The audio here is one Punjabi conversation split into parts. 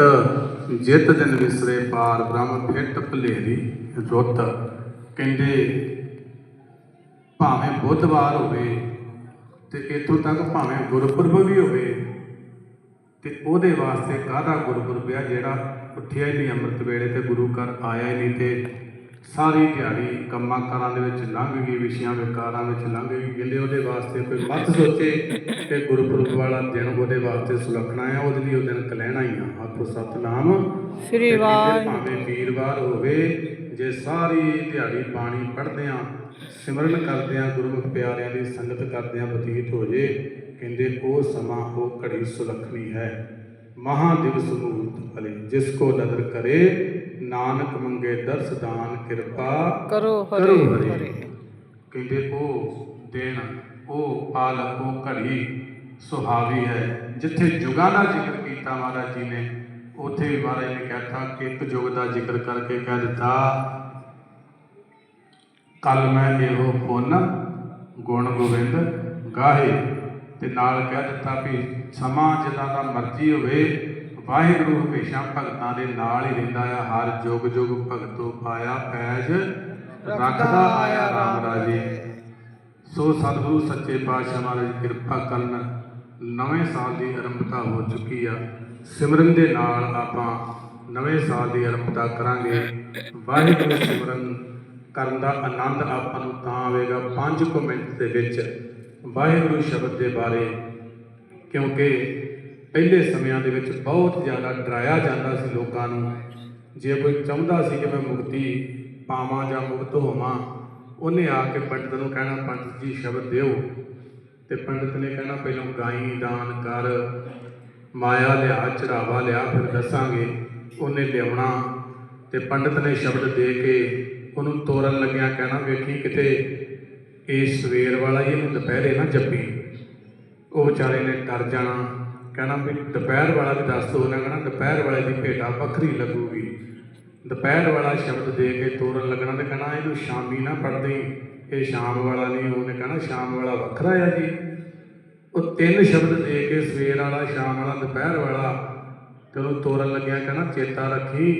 ਜਿਤ ਦਿਨ ਵਿਸਰੇ ਪਾਰ ਬ੍ਰਹਮ ਫਿੱਟ ਭਲੇਰੀ ਰੁੱਤ ਕਹਿੰਦੇ, ਭਾਵੇਂ ਬੁੱਧਵਾਰ ਹੋਵੇ ਤੇ ਇਥੋਂ ਤੱਕ ਭਾਵੇਂ ਗੁਰਪੁਰਬ ਵੀ ਹੋਵੇ, ਤੇ ਉਹਦੇ ਵਾਸਤੇ ਕਾਹਦਾ ਗੁਰਪੁਰਬ ਆ ਜਿਹੜਾ ਉੱਠਿਆ ਹੀ ਨਹੀਂ ਅੰਮ੍ਰਿਤ ਵੇਲੇ ਤੇ ਗੁਰੂ ਘਰ ਆਇਆ ਹੀ ਨਹੀਂ ਤੇ ਸਾਰੀ ਦਿਹਾੜੀ ਕੰਮਾਂ ਕਾਰਾਂ ਦੇ ਵਿੱਚ ਲੰਘ ਗਈ ਵਿਸ਼ਿਆਂ ਵਿਕਾਰਾਂ ਵਿੱਚ ਲੰਘ ਗਈ ਕਹਿੰਦੇ ਉਹਦੇ ਵਾਸਤੇ ਕੋਈ ਮਤ ਸੋਚੇ ਕਿ ਗੁਰਪੁਰਬ ਵਾਲਾ ਦਿਨ ਉਹਦੇ ਵਾਸਤੇ ਸੁਲੱਖਣਾ ਆ ਉਹਦੇ ਲਈ ਉਹ ਦਿਨ ਕਲਹਿਣਾ ਹੀ ਆ ਆਖੋ ਸਤਨਾਮ। ਸ੍ਰੀ ਵਾਹਿਗੁਰੂ। ਭਾਵੇਂ ਵੀਰਵਾਰ ਹੋਵੇ ਜੇ ਸਾਰੀ ਦਿਹਾੜੀ ਬਾਣੀ ਪੜ੍ਹਦੇ ਆ ਸਿਮਰਨ ਕਰਦੇ ਆ ਗੁਰਮੁਖ ਪਿਆਰਿਆਂ ਦੀ ਸੰਗਤ ਕਰਦੇ ਆ ਬਤੀਤ ਹੋ ਜੇ ਕਹਿੰਦੇ ਉਹ ਸਮਾਂ ਉਹ ਘੜੀ ਸੁਲੱਖਣੀ ਹੈ। ਮਹਾ ਦਿਵਸ ਮੂਰਤ ਭਲੇ ਜਿਸ ਕੋ ਨਦਰ ਕਰੇ ਨਾਨਕ ਮੰਗੇ ਦਰਸ ਦਾਨ ਕਿਰਪਾ ਕਰੋ ਹਰੇ ਹਰੇ। ਕਹਿੰਦੇ ਉਹ ਦਿਨ ਉਹ ਪਲ ਉਹ ਘੜੀ ਸੁਹਾਵੀ ਹੈ। ਜਿੱਥੇ ਜੁਗਾਂ ਦਾ ਜ਼ਿਕਰ ਕੀਤਾ ਮਹਾਰਾਜ ਜੀ ਨੇ ਉੱਥੇ ਵੀ ਮਹਾਰਾਜ ਨੇ ਕਹਿਤਾ ਕਿ ਇੱਕ ਯੁਗ ਦਾ ਜ਼ਿਕਰ ਕਰਕੇ ਕਹਿ ਦਿੱਤਾ ਕੱਲ ਮੈਂ ਇਹੋ ਪੁੰਨ ਗੁਣ ਗੋਬਿੰਦ ਗਾਹੇ। ਤੇ ਨਾਲ ਕਹਿ ਦਿੱਤਾ ਵੀ ਸਮਾਂ ਜਿੱਦਾਂ ਦਾ ਮਰਜ਼ੀ ਹੋਵੇ ਵਾਹਿਗੁਰੂ ਹਮੇਸ਼ਾ ਭਗਤਾਂ ਦੇ ਨਾਲ ਹੀ ਰਹਿੰਦਾ ਆ, ਹਰ ਜੁਗ ਜੁਗ ਭਗਤੋ ਪਾਇਆ ਪੈਜ ਰੱਖਦਾ ਆਇਆ ਰਾਮ ਰਾਜੇ। ਸੋ ਸਤਿਗੁਰੂ ਸੱਚੇ ਪਾਤਸ਼ਾਹ ਮਹਾਰਾਜ ਦੀ ਕਿਰਪਾ ਕਰਨ ਨਵੇਂ ਸਾਲ ਦੀ ਆਰੰਭਤਾ ਹੋ ਚੁੱਕੀ ਆ। ਸਿਮਰਨ ਦੇ ਨਾਲ ਆਪਾਂ ਨਵੇਂ ਸਾਲ ਦੀ ਆਰੰਭਤਾ ਕਰਾਂਗੇ। ਵਾਹਿਗੁਰੂ ਸਿਮਰਨ ਕਰਨ ਦਾ ਆਨੰਦ ਆਪਾਂ ਨੂੰ ਤਾਂ ਆਵੇਗਾ 5 ਕੁ ਮਿੰਟ ਦੇ ਵਿੱਚ। ਵਾਹਿਗੁਰੂ ਸ਼ਬਦ ਦੇ ਬਾਰੇ, ਕਿਉਂਕਿ ਪਹਿਲੇ ਸਮਿਆਂ ਦੇ ਵਿੱਚ ਬਹੁਤ ਜ਼ਿਆਦਾ ਡਰਾਇਆ ਜਾਂਦਾ ਸੀ ਲੋਕਾਂ ਨੂੰ। ਜੇ ਕੋਈ ਚਾਹੁੰਦਾ ਸੀ ਕਿ ਮੈਂ ਮੁਕਤੀ ਪਾਵਾਂ ਜਾਂ ਮੁਕਤ ਹੋਵਾਂ, ਉਹਨੇ ਆ ਕੇ ਪੰਡਤ ਨੂੰ ਕਹਿਣਾ, ਪੰਡਤ ਜੀ, ਸ਼ਬਦ ਦਿਓ। ਤੇ ਪੰਡਤ ਨੇ ਕਹਿਣਾ, ਪਹਿਲਾਂ ਗਾਈ ਦਾਨ ਕਰ, ਮਾਇਆ ਲਿਆ, ਚੜਾਵਾ ਲਿਆ, ਫਿਰ ਦੱਸਾਂਗੇ, ਉਹਨੇ ਲਿਆਉਣਾ। ਤੇ ਪੰਡਤ ਨੇ ਸ਼ਬਦ ਦੇ ਕੇ ਉਹਨੂੰ ਤੋਰਨ ਲੱਗਿਆ ਕਹਿਣਾ, ਵੇਖੀ ਕਿਤੇ ਇਹ ਸਵੇਰ ਵਾਲਾ ਹੀ ਇਹਨੂੰ ਦੁਪਹਿਰੇ ਨਾ ਜੱਪੀ। ਉਹ ਵਿਚਾਰੇ ਨੇ ਡਰ ਜਾਣਾ। ਕਹਿਣਾ ਵੀ ਦੁਪਹਿਰ ਵਾਲਾ ਵੀ ਦੱਸ ਦੋ ਉਹਨਾਂ ਕਹਿਣਾ, ਦੁਪਹਿਰ ਵਾਲੇ ਦੀ ਭੇਟਾ ਵੱਖਰੀ ਲੱਗੂਗੀ। ਦੁਪਹਿਰ ਵਾਲਾ ਸ਼ਬਦ ਦੇ ਕੇ ਤੋਰਨ ਲੱਗਣਾ ਤੇ ਕਹਿਣਾ ਇਹਨੂੰ ਸ਼ਾਮੀ ਨਾ ਪੜਦੇ ਇਹ ਸ਼ਾਮ ਵਾਲਾ ਨਹੀਂ, ਉਹਨੇ ਕਹਿਣਾ ਸ਼ਾਮ ਵਾਲਾ ਵੱਖਰਾ ਆ ਜੀ। ਉਹ ਤਿੰਨ ਸ਼ਬਦ ਦੇ ਕੇ ਸਵੇਰ ਵਾਲਾ, ਸ਼ਾਮ ਵਾਲਾ, ਦੁਪਹਿਰ ਵਾਲਾ ਤੇ ਉਹਨੂੰ ਤੋਰਨ ਲੱਗਿਆ ਕਹਿਣਾ ਚੇਤਾ ਰੱਖੀ,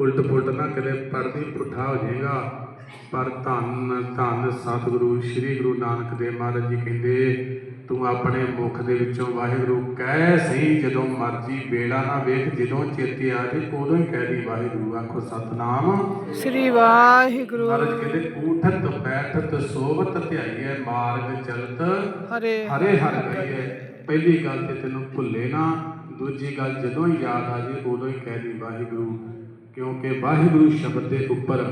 ਉਲਟ ਪੁਲਟ ਨਾ ਕਿਤੇ ਪੜਦੀ ਪੁੱਠਾ ਹੋ ਜਾਏਗਾ। ਪਰ ਧੰਨ ਧੰਨ ਸਤਿਗੁਰੂ, ਸ੍ਰੀ ਗੁਰੂ ਨਾਨਕ ਦੇਵ ਮਹਾਰਾਜ ਜੀ ਕਹਿੰਦੇ ਤੂੰ ਆਪਣੇ ਮੁਖ ਦੇ ਵਿੱਚੋਂ ਵਾਹਿਗੁਰੂ ਕਹਿ ਸਹੀ ਜਦੋਂ ਮਰਜ਼ੀ ਵੇਲਾ ਨਾ ਵੇਖ ਜਦੋਂ ਚੇਤੇ ਆ ਜੇ ਉਦੋਂ ਹੀ ਕਹਿ ਦੀ ਵਾਹਿਗੁਰੂ ਆਖੋ ਸਤਨਾਮ। ਸ੍ਰੀ ਵਾਹਿਗੁਰੂ। ਮਹਾਰਾਜ ਕਹਿੰਦੇ ਊਠਤ ਬੈਠਤ ਸੋਵਤ ਧਿਆਈਐ ਮਾਰਗ ਚਲਤ ਹਰੇ ਹਰੇ ਹਰ ਗਈਏ ਪਹਿਲੀ ਗੱਲ ਤੇ ਤੈਨੂੰ ਭੁੱਲੇ ਨਾ ਦੂਜੀ ਗੱਲ ਜਦੋਂ ਹੀ ਯਾਦ ਆ ਜੇ ਉਦੋਂ ਹੀ ਕਹਿ ਦੀ ਵਾਹਿਗੁਰੂ। ਕਿਉਂਕਿ ਵਾਹਿਗੁਰੂ ਸ਼ਬਦ ਦੇ ਉੱਪਰ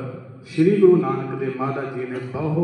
ਸ੍ਰੀ ਗੁਰੂ ਨਾਨਕ ਦੇਵ ਮਹਾਰਾਜ ਜੀ ਨੇ ਬਹੁਤ